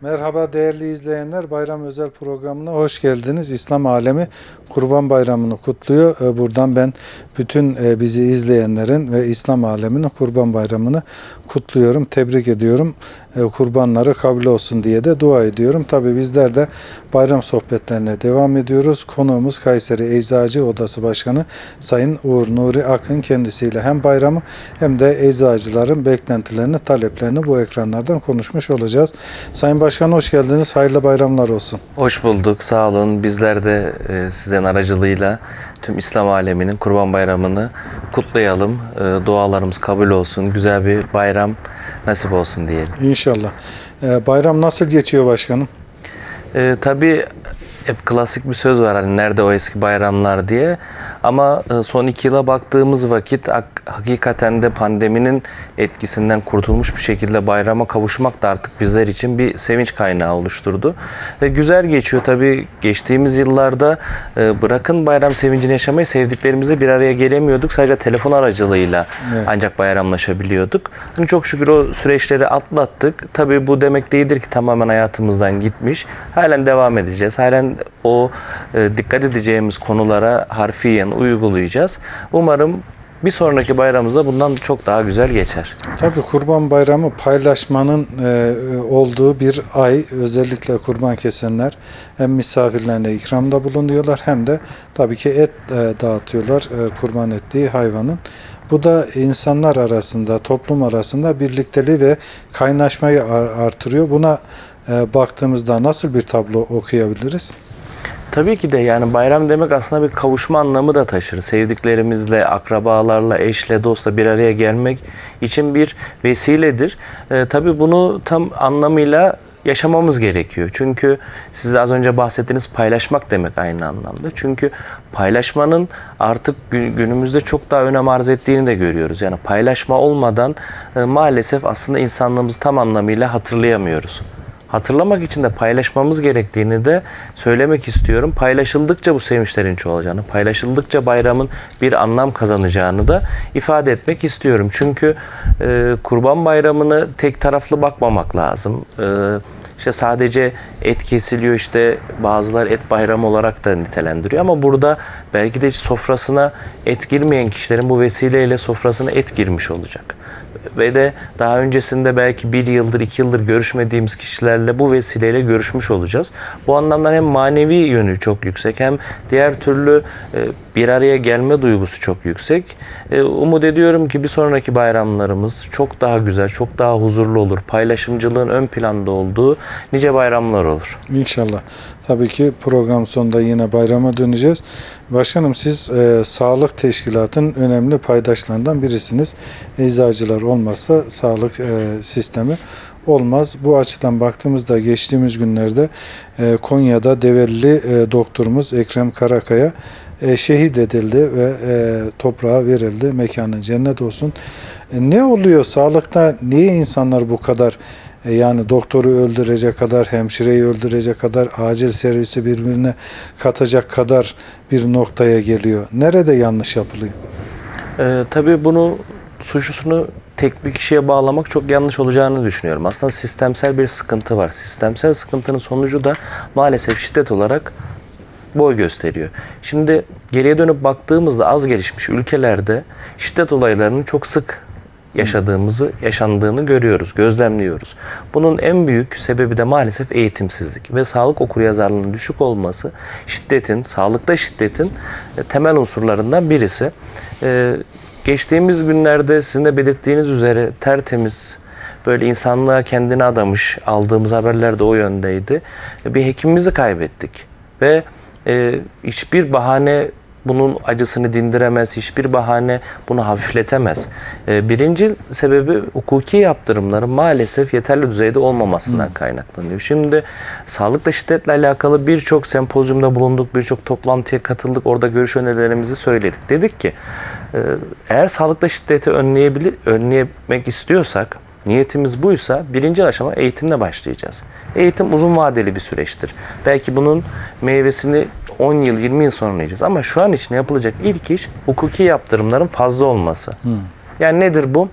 Merhaba değerli izleyenler. Bayram özel programına hoş geldiniz. İslam alemi Kurban Bayramı'nı kutluyor. Ee, Buradan ben bütün e, bizi izleyenlerin ve İslam aleminin Kurban Bayramı'nı kutluyorum. Tebrik ediyorum. Ee, Kurbanları kabul olsun diye de dua ediyorum. Tabi bizler de bayram sohbetlerine devam ediyoruz. Konuğumuz Kayseri Eczacı Odası Başkanı Sayın Uğur Nuri Akın kendisiyle hem bayramı hem de eczacıların beklentilerini, taleplerini bu ekranlardan konuşmuş olacağız. Sayın Başkan hoş geldiniz. Hayırlı bayramlar olsun. Hoş bulduk, sağ olun. Bizler de e, sizin aracılığıyla tüm İslam aleminin Kurban Bayramı'nı kutlayalım. E, dualarımız kabul olsun. Güzel bir bayram nasip olsun diyelim. İnşallah. Ee, bayram nasıl geçiyor başkanım? E, tabii hep klasik bir söz var hani nerede o eski bayramlar diye. Ama e, son iki yıla baktığımız vakit hak- hakikaten de pandeminin etkisinden kurtulmuş bir şekilde bayrama kavuşmak da artık bizler için bir sevinç kaynağı oluşturdu. Ve güzel geçiyor tabii geçtiğimiz yıllarda e, bırakın bayram sevincini yaşamayı sevdiklerimizle bir araya gelemiyorduk. Sadece telefon aracılığıyla Evet. ancak bayramlaşabiliyorduk. Hani çok şükür o süreçleri atlattık. Tabii bu demek değildir ki tamamen hayatımızdan gitmiş. Halen devam edeceğiz. Halen o e, dikkat edeceğimiz konulara harfiyen uygulayacağız. Umarım bir sonraki bayramımızda bundan çok daha güzel geçer. Tabii Kurban Bayramı paylaşmanın e, olduğu bir ay. Özellikle kurban kesenler hem misafirlerine ikramda bulunuyorlar hem de tabii ki et e, dağıtıyorlar e, kurban ettiği hayvanın. Bu da insanlar arasında, toplum arasında birlikteliği ve kaynaşmayı ar- artırıyor. Buna e, baktığımızda nasıl bir tablo okuyabiliriz? Tabii ki de yani bayram demek aslında bir kavuşma anlamı da taşır. Sevdiklerimizle, akrabalarla, eşle, dostla bir araya gelmek için bir vesiledir. Ee, tabii bunu tam anlamıyla yaşamamız gerekiyor. Çünkü siz az önce bahsettiğiniz paylaşmak demek aynı anlamda. Çünkü paylaşmanın artık gü- günümüzde çok daha önem arz ettiğini de görüyoruz. Yani paylaşma olmadan e, maalesef aslında insanlığımızı tam anlamıyla hatırlayamıyoruz hatırlamak için de paylaşmamız gerektiğini de söylemek istiyorum. Paylaşıldıkça bu sevinçlerin çoğalacağını, paylaşıldıkça bayramın bir anlam kazanacağını da ifade etmek istiyorum. Çünkü e, Kurban Bayramı'nı tek taraflı bakmamak lazım. E, işte sadece et kesiliyor işte bazılar et bayramı olarak da nitelendiriyor ama burada belki de sofrasına et girmeyen kişilerin bu vesileyle sofrasına et girmiş olacak ve de daha öncesinde belki bir yıldır, iki yıldır görüşmediğimiz kişilerle bu vesileyle görüşmüş olacağız. Bu anlamda hem manevi yönü çok yüksek hem diğer türlü e, bir araya gelme duygusu çok yüksek. E, Umut ediyorum ki bir sonraki bayramlarımız çok daha güzel, çok daha huzurlu olur. Paylaşımcılığın ön planda olduğu nice bayramlar olur. İnşallah. Tabii ki program sonunda yine bayrama döneceğiz. Başkanım siz e, sağlık teşkilatının önemli paydaşlarından birisiniz. Eczacılar olmazsa sağlık e, sistemi olmaz. Bu açıdan baktığımızda geçtiğimiz günlerde e, Konya'da Develi e, doktorumuz Ekrem Karakaya e, şehit edildi ve e, toprağa verildi. Mekanın cennet olsun. E, ne oluyor sağlıkta? Niye insanlar bu kadar yani doktoru öldürecek kadar, hemşireyi öldürecek kadar, acil servisi birbirine katacak kadar bir noktaya geliyor. Nerede yanlış yapılıyor? Ee, tabii bunu suçlusunu tek bir kişiye bağlamak çok yanlış olacağını düşünüyorum. Aslında sistemsel bir sıkıntı var. Sistemsel sıkıntının sonucu da maalesef şiddet olarak boy gösteriyor. Şimdi geriye dönüp baktığımızda az gelişmiş ülkelerde şiddet olaylarının çok sık yaşadığımızı, yaşandığını görüyoruz, gözlemliyoruz. Bunun en büyük sebebi de maalesef eğitimsizlik ve sağlık okuryazarlığının düşük olması şiddetin, sağlıkta şiddetin e, temel unsurlarından birisi. E, geçtiğimiz günlerde sizin de belirttiğiniz üzere tertemiz, böyle insanlığa kendini adamış aldığımız haberler de o yöndeydi. E, Bir hekimimizi kaybettik ve e, hiçbir bahane bunun acısını dindiremez, hiçbir bahane bunu hafifletemez. E, birinci sebebi hukuki yaptırımların maalesef yeterli düzeyde olmamasından kaynaklanıyor. Şimdi sağlıkla şiddetle alakalı birçok sempozyumda bulunduk, birçok toplantıya katıldık, orada görüş önerilerimizi söyledik. Dedik ki e, eğer sağlıkla şiddeti önleyebilir, önleyemek istiyorsak Niyetimiz buysa birinci aşama eğitimle başlayacağız. Eğitim uzun vadeli bir süreçtir. Belki bunun meyvesini 10 yıl, 20 yıl sonra yiyeceğiz. Ama şu an için yapılacak ilk iş hukuki yaptırımların fazla olması. Yani nedir bu?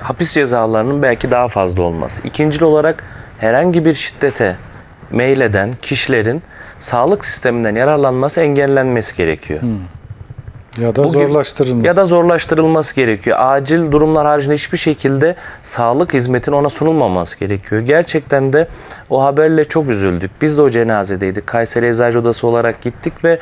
Hapis cezalarının belki daha fazla olması. İkincil olarak herhangi bir şiddete meyleden kişilerin sağlık sisteminden yararlanması engellenmesi gerekiyor. Ya da zorlaştırılması. Ya da zorlaştırılması gerekiyor. Acil durumlar haricinde hiçbir şekilde sağlık hizmetinin ona sunulmaması gerekiyor. Gerçekten de o haberle çok üzüldük. Biz de o cenazedeydik. Kayseri Eczacı Odası olarak gittik ve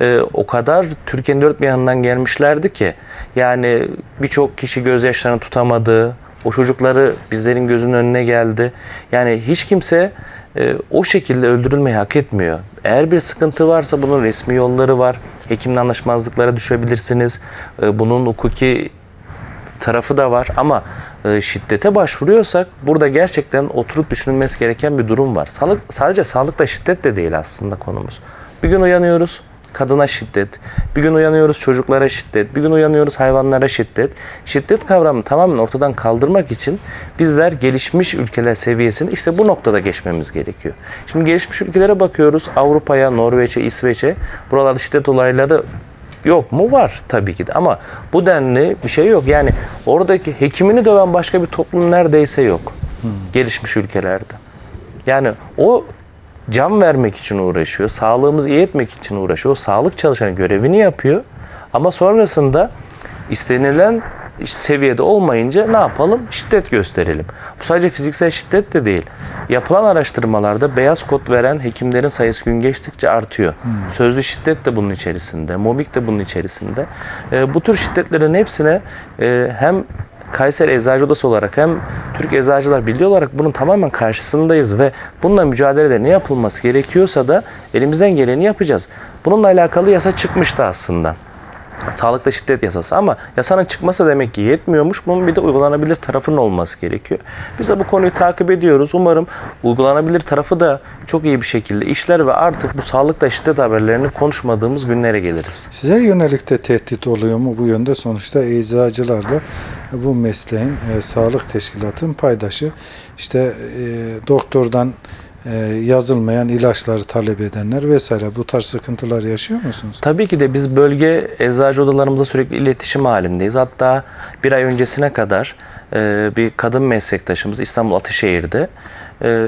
e, o kadar Türkiye'nin dört bir yanından gelmişlerdi ki. Yani birçok kişi gözyaşlarını tutamadı. O çocukları bizlerin gözünün önüne geldi. Yani hiç kimse e, o şekilde öldürülmeyi hak etmiyor. Eğer bir sıkıntı varsa bunun resmi yolları var. Hekimle anlaşmazlıklara düşebilirsiniz. E, bunun hukuki tarafı da var ama e, şiddete başvuruyorsak burada gerçekten oturup düşünülmesi gereken bir durum var. Sağlık sadece sağlıkta şiddet de değil aslında konumuz. Bir gün uyanıyoruz kadına şiddet, bir gün uyanıyoruz çocuklara şiddet, bir gün uyanıyoruz hayvanlara şiddet. Şiddet kavramını tamamen ortadan kaldırmak için bizler gelişmiş ülkeler seviyesini işte bu noktada geçmemiz gerekiyor. Şimdi gelişmiş ülkelere bakıyoruz. Avrupa'ya, Norveç'e, İsveç'e. Buralarda şiddet olayları Yok mu? Var tabii ki de ama bu denli bir şey yok. Yani oradaki hekimini döven başka bir toplum neredeyse yok. Gelişmiş ülkelerde. Yani o can vermek için uğraşıyor, sağlığımızı iyi etmek için uğraşıyor. O sağlık çalışanı görevini yapıyor. Ama sonrasında istenilen seviyede olmayınca ne yapalım? Şiddet gösterelim. Bu sadece fiziksel şiddet de değil. Yapılan araştırmalarda beyaz kod veren hekimlerin sayısı gün geçtikçe artıyor. Sözlü şiddet de bunun içerisinde, mobbing de bunun içerisinde. Ee, bu tür şiddetlerin hepsine e, hem Kayseri Eczacı Odası olarak hem Türk Eczacılar Birliği olarak bunun tamamen karşısındayız ve bununla mücadelede ne yapılması gerekiyorsa da elimizden geleni yapacağız. Bununla alakalı yasa çıkmıştı aslında. Sağlıkta şiddet yasası ama yasanın çıkması demek ki yetmiyormuş. Bunun bir de uygulanabilir tarafının olması gerekiyor. Biz de bu konuyu takip ediyoruz. Umarım uygulanabilir tarafı da çok iyi bir şekilde işler ve artık bu sağlıkta şiddet haberlerini konuşmadığımız günlere geliriz. Size yönelik de tehdit oluyor mu bu yönde? Sonuçta eczacılar da bu mesleğin, e, sağlık teşkilatının paydaşı. İşte e, doktordan yazılmayan ilaçları talep edenler vesaire bu tarz sıkıntılar yaşıyor musunuz? Tabii ki de biz bölge eczacı odalarımızla sürekli iletişim halindeyiz. Hatta bir ay öncesine kadar e, bir kadın meslektaşımız İstanbul Atışehir'de e,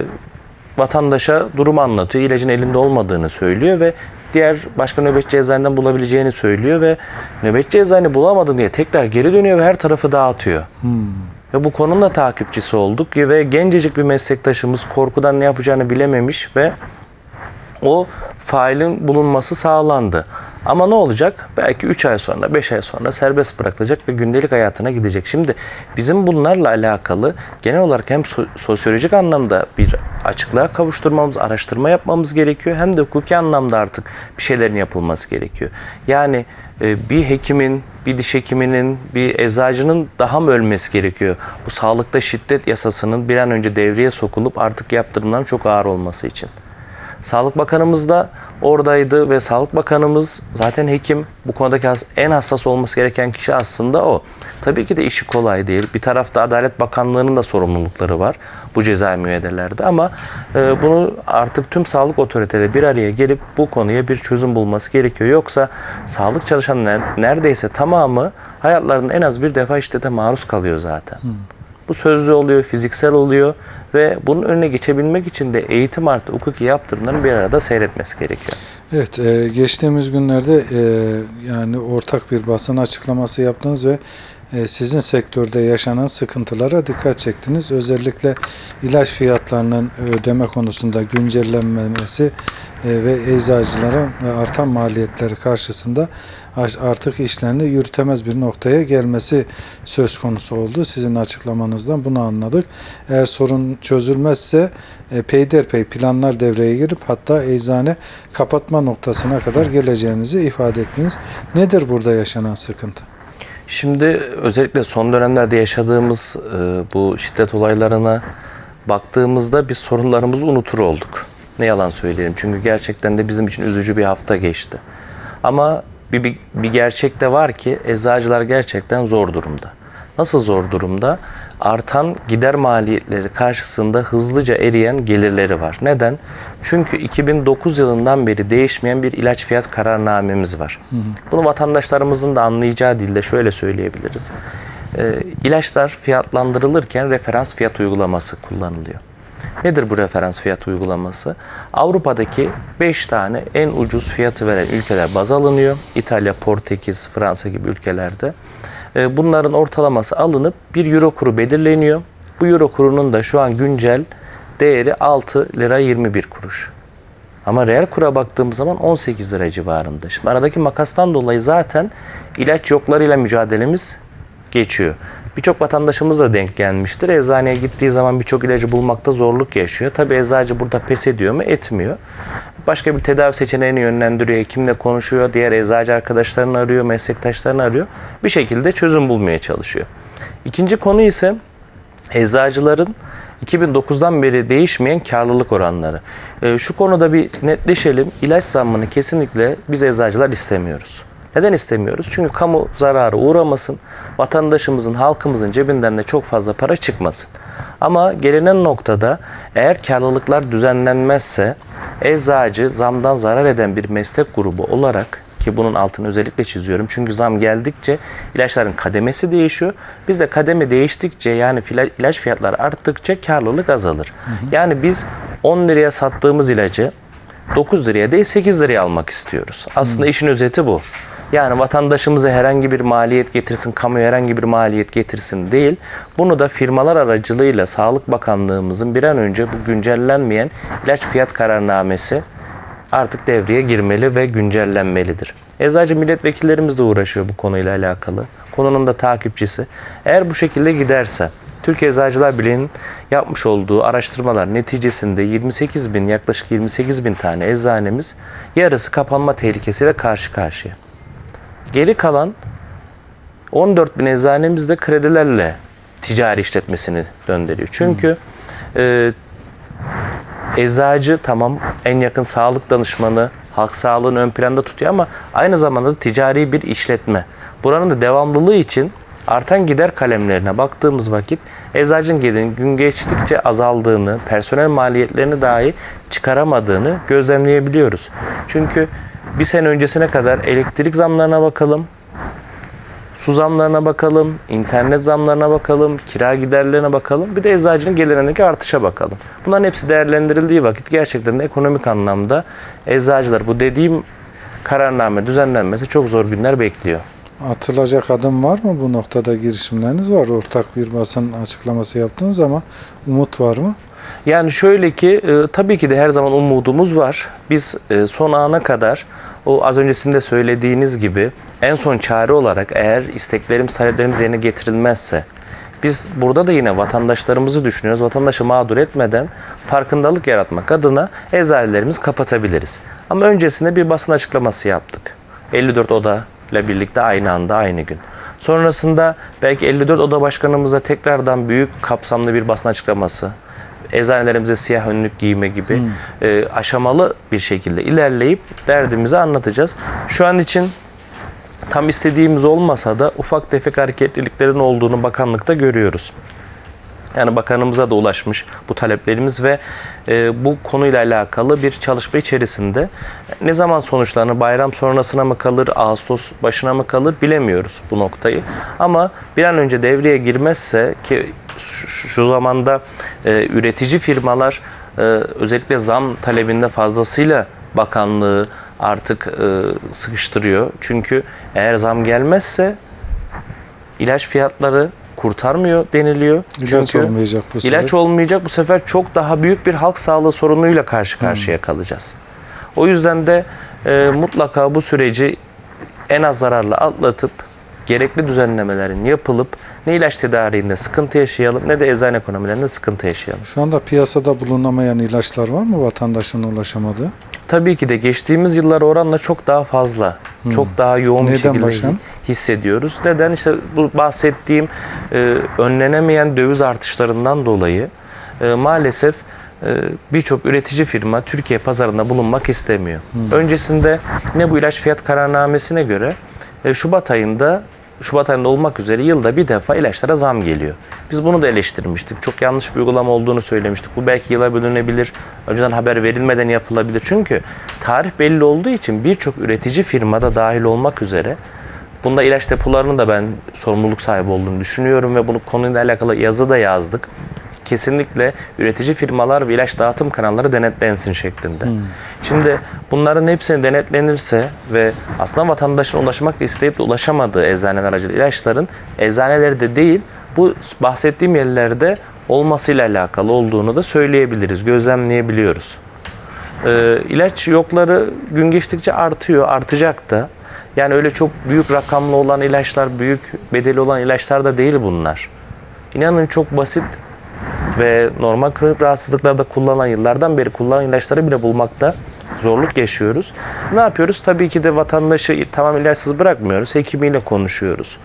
vatandaşa durumu anlatıyor. İlacın elinde olmadığını söylüyor ve diğer başka nöbetçi eczaneden bulabileceğini söylüyor ve nöbetçi eczane bulamadım diye tekrar geri dönüyor ve her tarafı dağıtıyor. Ve bu konunun da takipçisi olduk ve gencecik bir meslektaşımız korkudan ne yapacağını bilememiş ve o failin bulunması sağlandı. Ama ne olacak? Belki 3 ay sonra, 5 ay sonra serbest bırakılacak ve gündelik hayatına gidecek. Şimdi bizim bunlarla alakalı genel olarak hem so- sosyolojik anlamda bir açıklığa kavuşturmamız, araştırma yapmamız gerekiyor. Hem de hukuki anlamda artık bir şeylerin yapılması gerekiyor. Yani bir hekimin, bir diş hekiminin, bir eczacının daha mı ölmesi gerekiyor? Bu sağlıkta şiddet yasasının bir an önce devreye sokulup artık yaptırımların çok ağır olması için. Sağlık Bakanımız da oradaydı ve Sağlık Bakanımız zaten hekim. Bu konudaki en hassas olması gereken kişi aslında o. Tabii ki de işi kolay değil. Bir tarafta Adalet Bakanlığı'nın da sorumlulukları var bu cezai müeyyidelerde ama e, bunu artık tüm sağlık otoriteleri bir araya gelip bu konuya bir çözüm bulması gerekiyor. Yoksa sağlık çalışanların neredeyse tamamı hayatlarında en az bir defa şiddete maruz kalıyor zaten. Bu sözlü oluyor, fiziksel oluyor ve bunun önüne geçebilmek için de eğitim artı hukuki yaptırımların bir arada seyretmesi gerekiyor. Evet, e, geçtiğimiz günlerde e, yani ortak bir basın açıklaması yaptınız ve e, sizin sektörde yaşanan sıkıntılara dikkat çektiniz. Özellikle ilaç fiyatlarının ödeme konusunda güncellenmemesi e, ve eczacıların ve artan maliyetleri karşısında artık işlerini yürütemez bir noktaya gelmesi söz konusu oldu. Sizin açıklamanızdan bunu anladık. Eğer sorun çözülmezse e, peyderpey planlar devreye girip hatta eczane kapatma noktasına kadar geleceğinizi ifade ettiniz. Nedir burada yaşanan sıkıntı? Şimdi özellikle son dönemlerde yaşadığımız e, bu şiddet olaylarına baktığımızda biz sorunlarımızı unutur olduk. Ne yalan söyleyelim. Çünkü gerçekten de bizim için üzücü bir hafta geçti. Ama bir, bir, bir gerçek de var ki eczacılar gerçekten zor durumda. Nasıl zor durumda? Artan gider maliyetleri karşısında hızlıca eriyen gelirleri var. Neden? Çünkü 2009 yılından beri değişmeyen bir ilaç fiyat kararnamemiz var. Bunu vatandaşlarımızın da anlayacağı dilde şöyle söyleyebiliriz. Ee, ilaçlar fiyatlandırılırken referans fiyat uygulaması kullanılıyor. Nedir bu referans fiyat uygulaması? Avrupa'daki 5 tane en ucuz fiyatı veren ülkeler baz alınıyor. İtalya, Portekiz, Fransa gibi ülkelerde. E, Bunların ortalaması alınıp bir euro kuru belirleniyor. Bu euro kurunun da şu an güncel değeri 6 lira 21 kuruş. Ama reel kura baktığımız zaman 18 lira civarında. Şimdi aradaki makastan dolayı zaten ilaç yoklarıyla mücadelemiz geçiyor. Birçok vatandaşımız da denk gelmiştir. Eczaneye gittiği zaman birçok ilacı bulmakta zorluk yaşıyor. Tabi eczacı burada pes ediyor mu? Etmiyor. Başka bir tedavi seçeneğini yönlendiriyor, hekimle konuşuyor, diğer eczacı arkadaşlarını arıyor, meslektaşlarını arıyor. Bir şekilde çözüm bulmaya çalışıyor. İkinci konu ise eczacıların 2009'dan beri değişmeyen karlılık oranları. Ee, şu konuda bir netleşelim. İlaç zammını kesinlikle biz eczacılar istemiyoruz. Neden istemiyoruz? Çünkü kamu zararı uğramasın, vatandaşımızın, halkımızın cebinden de çok fazla para çıkmasın. Ama gelinen noktada eğer karlılıklar düzenlenmezse eczacı zamdan zarar eden bir meslek grubu olarak ki bunun altını özellikle çiziyorum. Çünkü zam geldikçe ilaçların kademesi değişiyor. Biz de kademe değiştikçe yani ilaç fiyatları arttıkça karlılık azalır. Yani biz 10 liraya sattığımız ilacı 9 liraya değil 8 liraya almak istiyoruz. Aslında işin özeti bu. Yani vatandaşımıza herhangi bir maliyet getirsin, kamuya herhangi bir maliyet getirsin değil. Bunu da firmalar aracılığıyla Sağlık Bakanlığımızın bir an önce bu güncellenmeyen ilaç fiyat kararnamesi artık devreye girmeli ve güncellenmelidir. Eczacı milletvekillerimiz de uğraşıyor bu konuyla alakalı. Konunun da takipçisi. Eğer bu şekilde giderse Türkiye Eczacılar Birliği'nin yapmış olduğu araştırmalar neticesinde 28 bin yaklaşık 28 bin tane eczanemiz yarısı kapanma tehlikesiyle karşı karşıya. Geri kalan 14 bin eczanemiz de kredilerle ticari işletmesini döndürüyor. Çünkü e, eczacı tamam en yakın sağlık danışmanı, halk sağlığını ön planda tutuyor ama aynı zamanda da ticari bir işletme. Buranın da devamlılığı için artan gider kalemlerine baktığımız vakit eczacının gelirinin gün geçtikçe azaldığını, personel maliyetlerini dahi çıkaramadığını gözlemleyebiliyoruz. Çünkü bir sene öncesine kadar elektrik zamlarına bakalım, su zamlarına bakalım, internet zamlarına bakalım, kira giderlerine bakalım. Bir de eczacının gelirindeki artışa bakalım. Bunların hepsi değerlendirildiği vakit gerçekten de ekonomik anlamda eczacılar bu dediğim kararname düzenlenmesi çok zor günler bekliyor. Atılacak adım var mı bu noktada girişimleriniz var? Ortak bir basın açıklaması yaptınız ama umut var mı? Yani şöyle ki e, tabii ki de her zaman umudumuz var. Biz e, son ana kadar o az öncesinde söylediğiniz gibi en son çare olarak eğer isteklerimiz, taleplerimiz yerine getirilmezse biz burada da yine vatandaşlarımızı düşünüyoruz. Vatandaşı mağdur etmeden farkındalık yaratmak adına eczanelerimizi kapatabiliriz. Ama öncesinde bir basın açıklaması yaptık. 54 oda ile birlikte aynı anda aynı gün. Sonrasında belki 54 oda başkanımıza tekrardan büyük kapsamlı bir basın açıklaması, eczanelerimize siyah önlük giyme gibi e, aşamalı bir şekilde ilerleyip derdimizi anlatacağız. Şu an için tam istediğimiz olmasa da ufak tefek hareketliliklerin olduğunu bakanlıkta görüyoruz. Yani bakanımıza da ulaşmış bu taleplerimiz ve e, bu konuyla alakalı bir çalışma içerisinde ne zaman sonuçlanır, bayram sonrasına mı kalır, Ağustos başına mı kalır bilemiyoruz bu noktayı. Ama bir an önce devreye girmezse ki şu, zamanda e, üretici firmalar e, özellikle zam talebinde fazlasıyla bakanlığı artık e, sıkıştırıyor. Çünkü eğer zam gelmezse ilaç fiyatları kurtarmıyor deniliyor. İlaç Çünkü olmayacak bu sefer. ilaç olmayacak. Bu sefer çok daha büyük bir halk sağlığı sorunuyla karşı karşıya kalacağız. O yüzden de e, mutlaka bu süreci en az zararla atlatıp gerekli düzenlemelerin yapılıp ne ilaç tedariğinde sıkıntı yaşayalım ne de eczane ekonomilerinde sıkıntı yaşayalım. Şu anda piyasada bulunamayan ilaçlar var mı vatandaşın ulaşamadığı? Tabii ki de geçtiğimiz yıllara oranla çok daha fazla, çok daha yoğun bir Neden şekilde başkanım? hissediyoruz. Neden? İşte bu bahsettiğim e, önlenemeyen döviz artışlarından dolayı e, maalesef e, birçok üretici firma Türkiye pazarında bulunmak istemiyor. Öncesinde ne bu ilaç fiyat kararnamesine göre e, Şubat ayında Şubat ayında olmak üzere yılda bir defa ilaçlara zam geliyor. Biz bunu da eleştirmiştik. Çok yanlış bir uygulama olduğunu söylemiştik. Bu belki yıla bölünebilir. Önceden haber verilmeden yapılabilir. Çünkü tarih belli olduğu için birçok üretici firmada dahil olmak üzere bunda ilaç depolarının da ben sorumluluk sahibi olduğunu düşünüyorum ve bunu konuyla alakalı yazı da yazdık. Kesinlikle üretici firmalar ve ilaç dağıtım kanalları denetlensin şeklinde. Şimdi bunların hepsini denetlenirse ve aslında vatandaşın ulaşmak isteyip de ulaşamadığı eczaneler aracılığıyla ilaçların eczaneleri de değil bu bahsettiğim yerlerde olmasıyla alakalı olduğunu da söyleyebiliriz, gözlemleyebiliyoruz. Ee, ilaç yokları gün geçtikçe artıyor, artacak da. Yani öyle çok büyük rakamlı olan ilaçlar, büyük bedeli olan ilaçlar da değil bunlar. İnanın çok basit ve normal kronik rahatsızlıklarda kullanılan, yıllardan beri kullanılan ilaçları bile bulmakta zorluk yaşıyoruz. Ne yapıyoruz? Tabii ki de vatandaşı tamam ilaçsız bırakmıyoruz. Hekimiyle konuşuyoruz.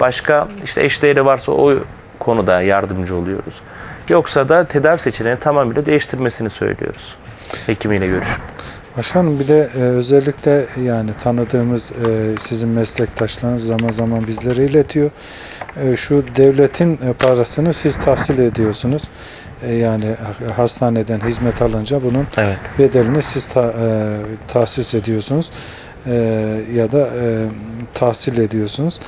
Başka işte eşdeğeri varsa o konuda yardımcı oluyoruz. Yoksa da tedavi seçeneğini tamamıyla değiştirmesini söylüyoruz. Hekimiyle görüşüp. Başkanım bir de e, özellikle yani tanıdığımız e, sizin meslektaşlarınız zaman zaman bizlere iletiyor. E, şu devletin e, parasını siz tahsil ediyorsunuz. E, yani ha- hastaneden hizmet alınca bunun Evet. bedelini siz ta, tahsis ediyorsunuz ya da tahsil ediyorsunuz.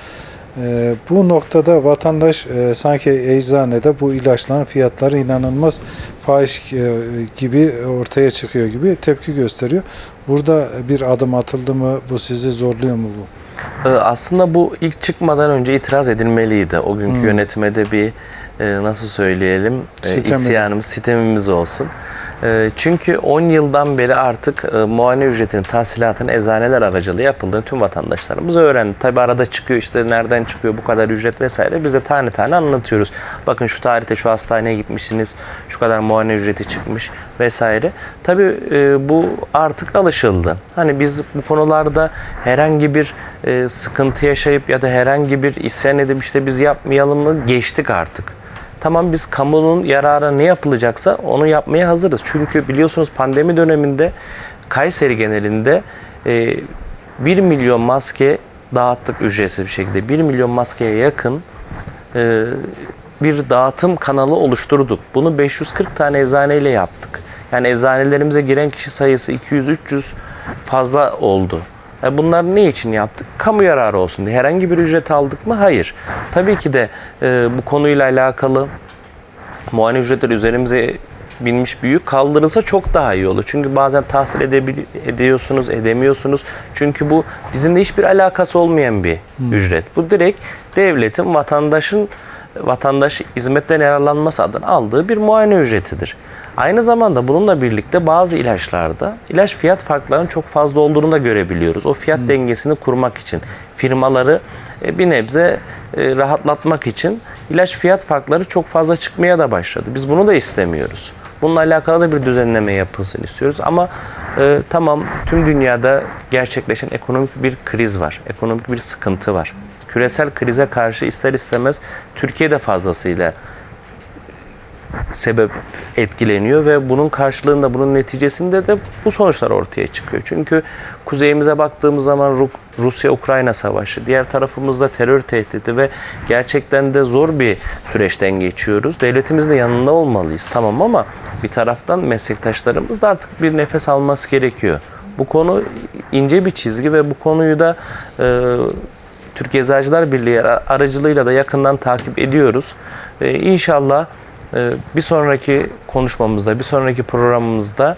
E, bu noktada vatandaş e, sanki eczanede bu ilaçların fiyatları inanılmaz fahiş e, gibi ortaya çıkıyor gibi tepki gösteriyor. Burada bir adım atıldı mı? Bu sizi zorluyor mu bu? Ee, Aslında bu ilk çıkmadan önce itiraz edilmeliydi. O günkü Hmm. yönetmede bir e, nasıl söyleyelim e, Sitem isyanımız, sitemimiz olsun. E, Çünkü 10 yıldan beri artık e, muayene ücretinin tahsilatının eczaneler aracılığı yapıldığını tüm vatandaşlarımız öğrendi. Tabi arada çıkıyor işte nereden çıkıyor bu kadar ücret vesaire. Biz de tane tane anlatıyoruz. Bakın şu tarihte şu hastaneye gitmişsiniz, şu kadar muayene ücreti çıkmış vesaire. Tabi bu artık alışıldı. Hani biz bu konularda herhangi bir e, sıkıntı yaşayıp ya da herhangi bir isyan edip işte biz yapmayalım mı geçtik artık. Tamam biz kamunun yararına ne yapılacaksa onu yapmaya hazırız. Çünkü biliyorsunuz pandemi döneminde Kayseri genelinde e, 1 milyon maske dağıttık ücretsiz bir şekilde. 1 milyon maskeye yakın e, bir dağıtım kanalı oluşturduk. Bunu 540 tane eczaneyle yaptık. Yani eczanelerimize giren kişi sayısı 200-300 fazla oldu. Bunlar ne için yaptık? Kamu yararı olsun diye. Herhangi bir ücret aldık mı? Hayır. Tabii ki de e, bu konuyla alakalı muayene ücretleri üzerimize binmiş büyük kaldırılsa çok daha iyi olur. Çünkü bazen tahsil ediyorsunuz, edemiyorsunuz. Çünkü bu bizimle hiçbir alakası olmayan bir ücret. Bu direkt devletin, vatandaşın vatandaş hizmetten yararlanması adına aldığı bir muayene ücretidir. Aynı zamanda bununla birlikte bazı ilaçlarda ilaç fiyat farklarının çok fazla olduğunu da görebiliyoruz. O fiyat dengesini kurmak için firmaları e, bir nebze e, rahatlatmak için ilaç fiyat farkları çok fazla çıkmaya da başladı. Biz bunu da istemiyoruz. Bununla alakalı da bir düzenleme yapılsın istiyoruz. Ama e, tamam tüm dünyada gerçekleşen ekonomik bir kriz var. Ekonomik bir sıkıntı var. Küresel krize karşı ister istemez Türkiye de fazlasıyla sebep etkileniyor ve bunun karşılığında bunun neticesinde de bu sonuçlar ortaya çıkıyor. Çünkü kuzeyimize baktığımız zaman Ru- Rusya-Ukrayna savaşı, diğer tarafımızda terör tehdidi ve gerçekten de zor bir süreçten geçiyoruz. Devletimizin de yanında olmalıyız tamam ama bir taraftan meslektaşlarımız da artık bir nefes alması gerekiyor. Bu konu ince bir çizgi ve bu konuyu da e, Türkiye Eczacılar Birliği aracılığıyla da yakından takip ediyoruz. E, inşallah Bir sonraki konuşmamızda, bir sonraki programımızda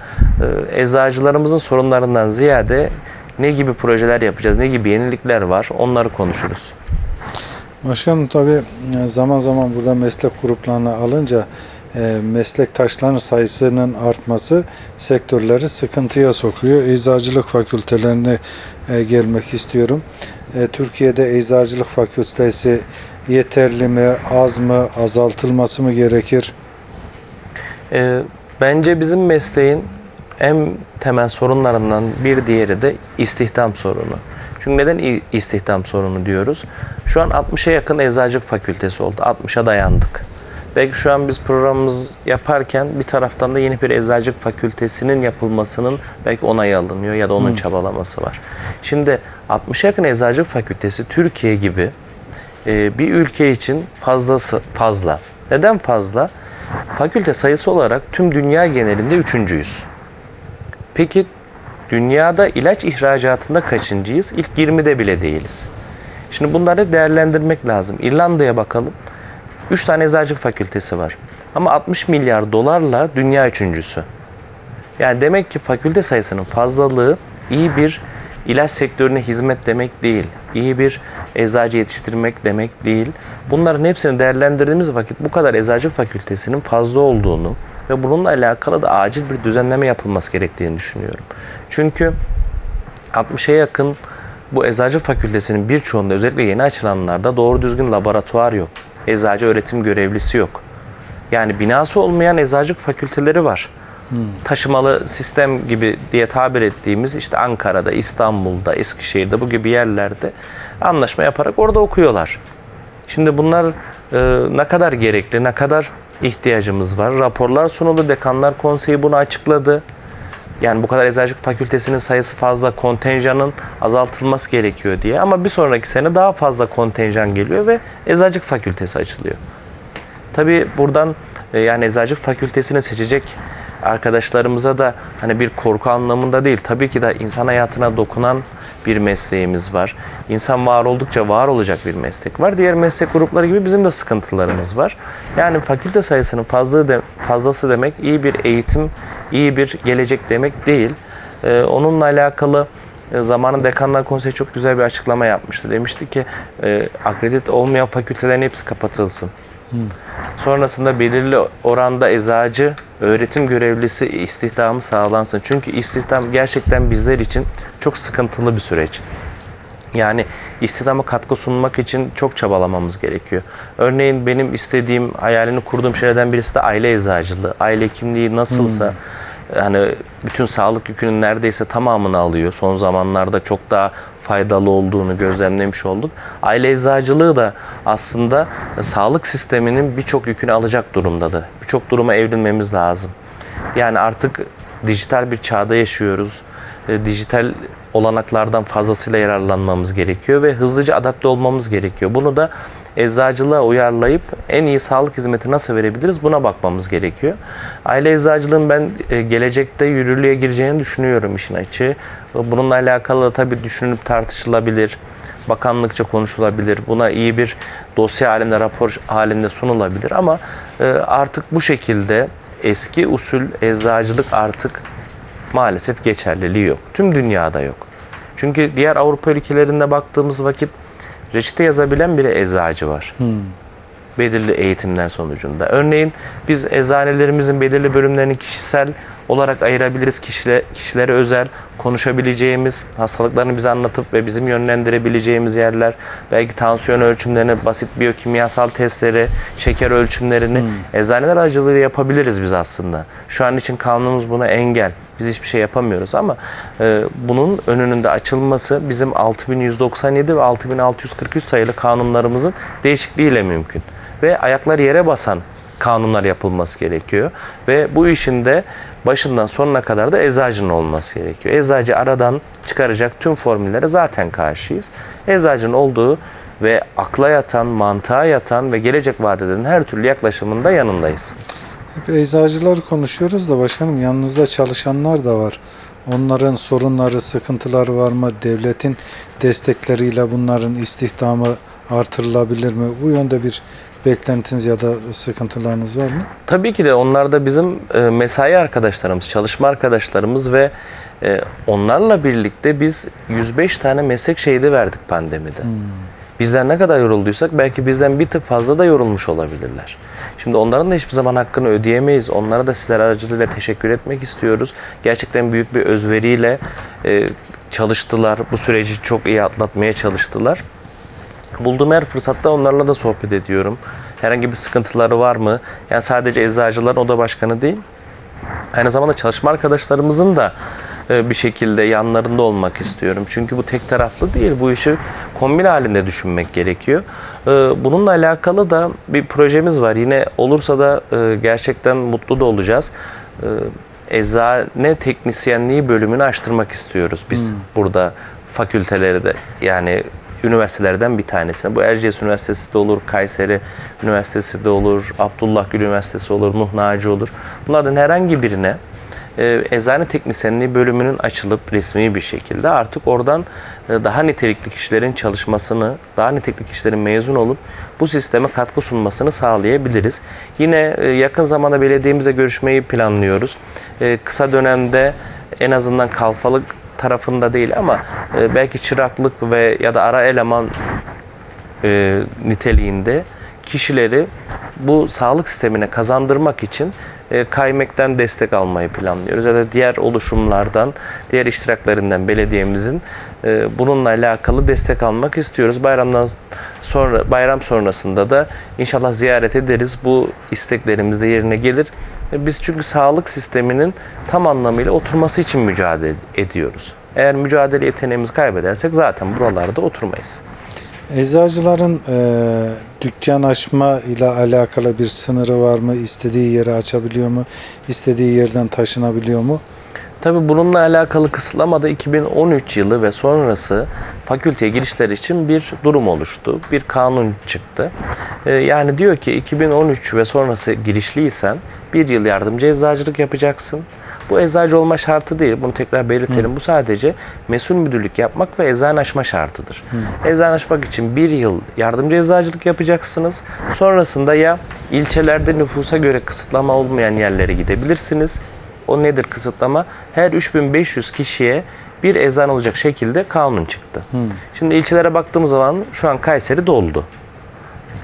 e, eczacılarımızın sorunlarından ziyade ne gibi projeler yapacağız, ne gibi yenilikler var onları konuşuruz. Başkanım tabii e, zaman zaman burada meslek gruplarına alınca e, meslektaşların sayısının artması sektörleri sıkıntıya sokuyor. Eczacılık fakültelerine gelmek istiyorum. Türkiye'de eczacılık fakültesi yeterli mi, az mı, azaltılması mı gerekir? Ee, Bence bizim mesleğin en temel sorunlarından bir diğeri de istihdam sorunu. Çünkü neden istihdam sorunu diyoruz? Şu an 60'a yakın eczacılık fakültesi oldu. 60'a dayandık. Belki şu an biz programımız yaparken bir taraftan da yeni bir eczacılık fakültesinin yapılmasının belki onayı alınıyor ya da onun çabalaması var. Şimdi 60'a yakın eczacılık fakültesi Türkiye gibi e, bir ülke için fazlası fazla. Neden fazla? Fakülte sayısı olarak tüm dünya genelinde üçüncüyüz. Peki dünyada ilaç ihracatında kaçıncıyız? İlk 20'de bile değiliz. Şimdi bunları değerlendirmek lazım. İrlanda'ya bakalım. 3 tane eczacılık fakültesi var. Ama 60 milyar dolarla dünya üçüncüsü. Yani demek ki fakülte sayısının fazlalığı iyi bir ilaç sektörüne hizmet demek değil. İyi bir eczacı yetiştirmek demek değil. Bunların hepsini değerlendirdiğimiz vakit bu kadar eczacı fakültesinin fazla olduğunu ve bununla alakalı da acil bir düzenleme yapılması gerektiğini düşünüyorum. Çünkü 60'a yakın bu eczacı fakültesinin birçoğunda özellikle yeni açılanlarda doğru düzgün laboratuvar yok. Eczacı öğretim görevlisi yok. Yani binası olmayan eczacılık fakülteleri var. Taşımalı sistem gibi diye tabir ettiğimiz işte Ankara'da, İstanbul'da, Eskişehir'de bu gibi yerlerde anlaşma yaparak orada okuyorlar. Şimdi bunlar e, ne kadar gerekli, ne kadar ihtiyacımız var? Raporlar sunuldu, dekanlar konseyi bunu açıkladı. Yani bu kadar eczacılık fakültesinin sayısı fazla, kontenjanın azaltılması gerekiyor diye. Ama bir sonraki sene daha fazla kontenjan geliyor ve eczacılık fakültesi açılıyor. Tabii buradan e, yani eczacılık fakültesini seçecek arkadaşlarımıza da hani bir korku anlamında değil. Tabii ki de insan hayatına dokunan bir mesleğimiz var. İnsan var oldukça var olacak bir meslek var. Diğer meslek grupları gibi bizim de sıkıntılarımız var. Yani fakülte sayısının fazla de, fazlası demek iyi bir eğitim, iyi bir gelecek demek değil. Ee, onunla alakalı e, zamanın dekanlar konseyi çok güzel bir açıklama yapmıştı. Demişti ki e, akredit olmayan fakültelerin hepsi kapatılsın. Sonrasında belirli oranda eczacı, öğretim görevlisi istihdamı sağlansın. Çünkü istihdam gerçekten bizler için çok sıkıntılı bir süreç. Yani istihdama katkı sunmak için çok çabalamamız gerekiyor. Örneğin benim istediğim, hayalini kurduğum şeylerden birisi de aile eczacılığı. Aile hekimliği nasılsa hani bütün sağlık yükünün neredeyse tamamını alıyor. Son zamanlarda çok daha faydalı olduğunu gözlemlemiş olduk. Aile eczacılığı da aslında sağlık sisteminin birçok yükünü alacak durumdadır. Birçok duruma evrilmemiz lazım. Yani artık dijital bir çağda yaşıyoruz. E, dijital olanaklardan fazlasıyla yararlanmamız gerekiyor ve hızlıca adapte olmamız gerekiyor. Bunu da eczacılığa uyarlayıp en iyi sağlık hizmeti nasıl verebiliriz buna bakmamız gerekiyor. Aile eczacılığın ben e, gelecekte yürürlüğe gireceğini düşünüyorum işin açığı. Bununla alakalı tabii düşünülüp tartışılabilir. Bakanlıkça konuşulabilir. Buna iyi bir dosya halinde, rapor halinde sunulabilir ama e, artık bu şekilde eski usul eczacılık artık maalesef geçerliliği yok. Tüm dünyada yok. Çünkü diğer Avrupa ülkelerinde baktığımız vakit reçete yazabilen bile eczacı var. Belirli eğitimler sonucunda. Örneğin biz eczanelerimizin belirli bölümlerini kişisel olarak ayırabiliriz. Kişile, kişilere özel konuşabileceğimiz, hastalıklarını bize anlatıp ve bizim yönlendirebileceğimiz yerler. Belki tansiyon ölçümlerini, basit biyokimyasal testleri, şeker ölçümlerini eczaneler aracılığıyla yapabiliriz biz aslında. Şu an için kanunumuz buna engel. Biz hiçbir şey yapamıyoruz ama e, bunun önünün de açılması bizim 6197 ve 6643 sayılı kanunlarımızın değişikliğiyle mümkün. Ve ayaklar yere basan kanunlar yapılması gerekiyor. Ve bu işin de başından sonuna kadar da eczacının olması gerekiyor. Eczacı aradan çıkaracak tüm formüllere zaten karşıyız. Eczacının olduğu ve akla yatan, mantığa yatan ve gelecek vaat eden her türlü yaklaşımında yanındayız. Hep eczacılar konuşuyoruz da başkanım yanınızda çalışanlar da var. Onların sorunları, sıkıntıları var mı? Devletin destekleriyle bunların istihdamı artırılabilir mi? Bu yönde bir beklentiniz ya da sıkıntılarınız var mı? Tabii ki de onlar da bizim e, mesai arkadaşlarımız, çalışma arkadaşlarımız ve e, onlarla birlikte biz 105 tane meslek şehidi verdik pandemide. Bizler ne kadar yorulduysak belki bizden bir tık fazla da yorulmuş olabilirler. Şimdi onların da hiçbir zaman hakkını ödeyemeyiz. Onlara da sizler aracılığıyla teşekkür etmek istiyoruz. Gerçekten büyük bir özveriyle e, çalıştılar. Bu süreci çok iyi atlatmaya çalıştılar. Bulduğum her fırsatta onlarla da sohbet ediyorum. Herhangi bir sıkıntıları var mı? Yani sadece eczacıların oda başkanı değil, aynı zamanda çalışma arkadaşlarımızın da bir şekilde yanlarında olmak istiyorum. Çünkü bu tek taraflı değil. Bu işi kombin halinde düşünmek gerekiyor. E, Bununla alakalı da bir projemiz var. Yine olursa da e, gerçekten mutlu da olacağız. E, Eczane teknisyenliği bölümünü açtırmak istiyoruz biz burada fakülteleri de yani üniversitelerden bir tanesi. Bu Erciyes Üniversitesi de olur, Kayseri Üniversitesi de olur, Abdullah Gül Üniversitesi olur, Nuh Naci olur. Bunlardan herhangi birine e, eczane teknisyenliği bölümünün açılıp resmi bir şekilde artık oradan e, daha nitelikli kişilerin çalışmasını, daha nitelikli kişilerin mezun olup bu sisteme katkı sunmasını sağlayabiliriz. Yine e, yakın zamanda belediyemize görüşmeyi planlıyoruz. E, Kısa dönemde en azından kalfalık tarafında değil ama belki çıraklık ve ya da ara eleman niteliğinde kişileri bu sağlık sistemine kazandırmak için e, kaymekten destek almayı planlıyoruz. Ya da diğer oluşumlardan, diğer iştiraklerinden belediyemizin e, bununla alakalı destek almak istiyoruz. Bayramdan sonra bayram sonrasında da inşallah ziyaret ederiz. Bu isteklerimiz de yerine gelir. E, Biz çünkü sağlık sisteminin tam anlamıyla oturması için mücadele ediyoruz. Eğer mücadele yeteneğimizi kaybedersek zaten buralarda oturmayız. Eczacıların e, dükkan açma ile alakalı bir sınırı var mı? İstediği yeri açabiliyor mu? İstediği yerden taşınabiliyor mu? Tabii bununla alakalı kısıtlamada 2013 yılı ve sonrası fakülteye girişler için bir durum oluştu. Bir kanun çıktı. Ee, yani diyor ki 2013 ve sonrası girişliysen bir yıl yardımcı eczacılık yapacaksın. Bu eczacı olma şartı değil. Bunu tekrar belirtelim. Bu sadece mesul müdürlük yapmak ve eczane açma şartıdır. Eczane açmak için bir yıl yardımcı eczacılık yapacaksınız. Sonrasında ya ilçelerde nüfusa göre kısıtlama olmayan yerlere gidebilirsiniz. O nedir kısıtlama? Her 3500 kişiye bir ezan olacak şekilde kanun çıktı. Şimdi ilçelere baktığımız zaman şu an Kayseri doldu.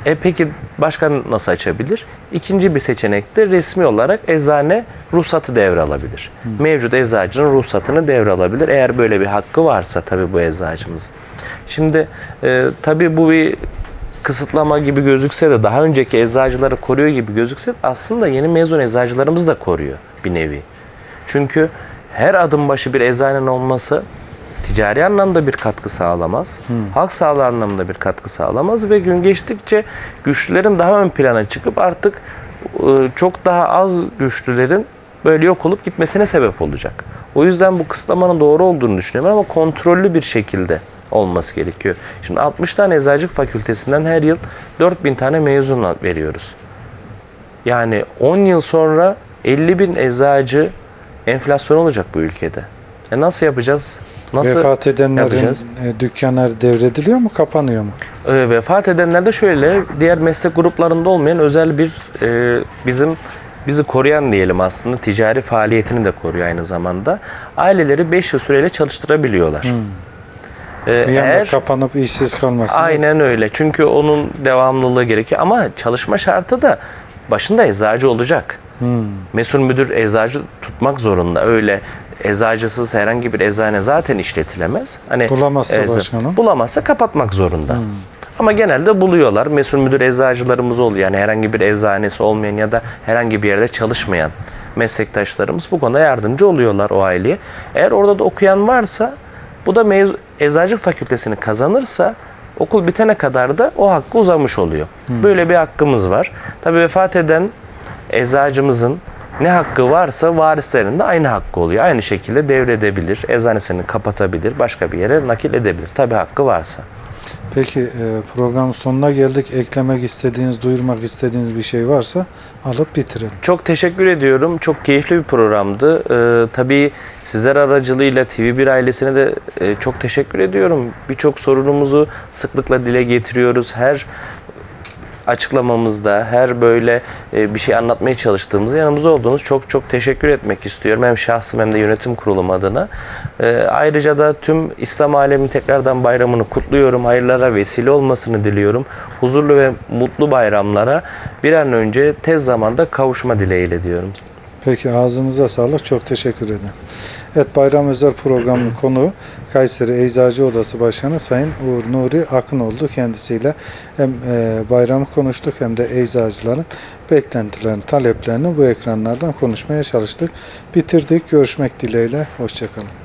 E peki başka nasıl açabilir? İkinci bir seçenek de resmi olarak eczane ruhsatı devralabilir. Mevcut eczacının ruhsatını devralabilir. Eğer böyle bir hakkı varsa tabii bu eczacımız. Şimdi e, tabii bu bir kısıtlama gibi gözükse de daha önceki eczacıları koruyor gibi gözükse de aslında yeni mezun eczacılarımızı da koruyor bir nevi. Çünkü her adım başı bir eczanenin olması ticari anlamda bir katkı sağlamaz. Halk sağlığı anlamında bir katkı sağlamaz ve gün geçtikçe güçlülerin daha ön plana çıkıp artık e, çok daha az güçlülerin böyle yok olup gitmesine sebep olacak. O yüzden bu kısıtlamanın doğru olduğunu düşünüyorum ama kontrollü bir şekilde olması gerekiyor. Şimdi 60 tane eczacılık fakültesinden her yıl 4000 tane mezun veriyoruz. Yani 10 yıl sonra 50 bin eczacı enflasyon olacak bu ülkede. E nasıl yapacağız? Nasıl Vefat edenlerin yapacağız? e, dükkanları devrediliyor mu, kapanıyor mu? E, vefat edenler de şöyle diğer meslek gruplarında olmayan özel bir e, bizim bizi koruyan diyelim aslında ticari faaliyetini de koruyor aynı zamanda. Aileleri 5 yıl süreyle çalıştırabiliyorlar. E, Bir anda eğer kapanıp işsiz kalmasın. Aynen öyle. Çünkü onun devamlılığı gerekiyor ama çalışma şartı da başında eczacı olacak. Hmm. Mesul müdür eczacı tutmak zorunda. Öyle eczacısız herhangi bir eczane zaten işletilemez. Hani Bulamazsa ecza- başkanım? Bulamazsa kapatmak zorunda. Ama genelde buluyorlar. Mesul müdür eczacılarımız oluyor. Yani herhangi bir eczanesi olmayan ya da herhangi bir yerde çalışmayan meslektaşlarımız bu konuda yardımcı oluyorlar o aileye. Eğer orada da okuyan varsa bu da mevzu, eczacılık fakültesini kazanırsa okul bitene kadar da o hakkı uzamış oluyor. Böyle bir hakkımız var. Tabii vefat eden eczacımızın ne hakkı varsa varislerin de aynı hakkı oluyor. Aynı şekilde devredebilir, eczanesini kapatabilir, başka bir yere nakil edebilir. Tabii hakkı varsa. Peki e, programın sonuna geldik. Eklemek istediğiniz, duyurmak istediğiniz bir şey varsa alıp bitirelim. Çok teşekkür ediyorum. Çok keyifli bir programdı. Ee, tabii sizler aracılığıyla TV1 ailesine de e, çok teşekkür ediyorum. Birçok sorunumuzu sıklıkla dile getiriyoruz. Her açıklamamızda, her böyle e, bir şey anlatmaya çalıştığımızda yanımızda olduğunuz çok çok teşekkür etmek istiyorum. Hem şahsım hem de yönetim kurulum adına. E, ayrıca da tüm İslam aleminin tekrardan bayramını kutluyorum. Hayırlara vesile olmasını diliyorum. Huzurlu ve mutlu bayramlara bir an önce tez zamanda kavuşma dileğiyle diyorum. Peki ağzınıza sağlık. Çok teşekkür ederim. Evet Bayram Özel programının konuğu Kayseri Eczacı Odası Başkanı Sayın Uğur Nuri Akınoğlu. Kendisiyle hem e, bayramı konuştuk hem de eczacıların beklentilerini, taleplerini bu ekranlardan konuşmaya çalıştık. Bitirdik. Görüşmek dileğiyle. Hoşçakalın.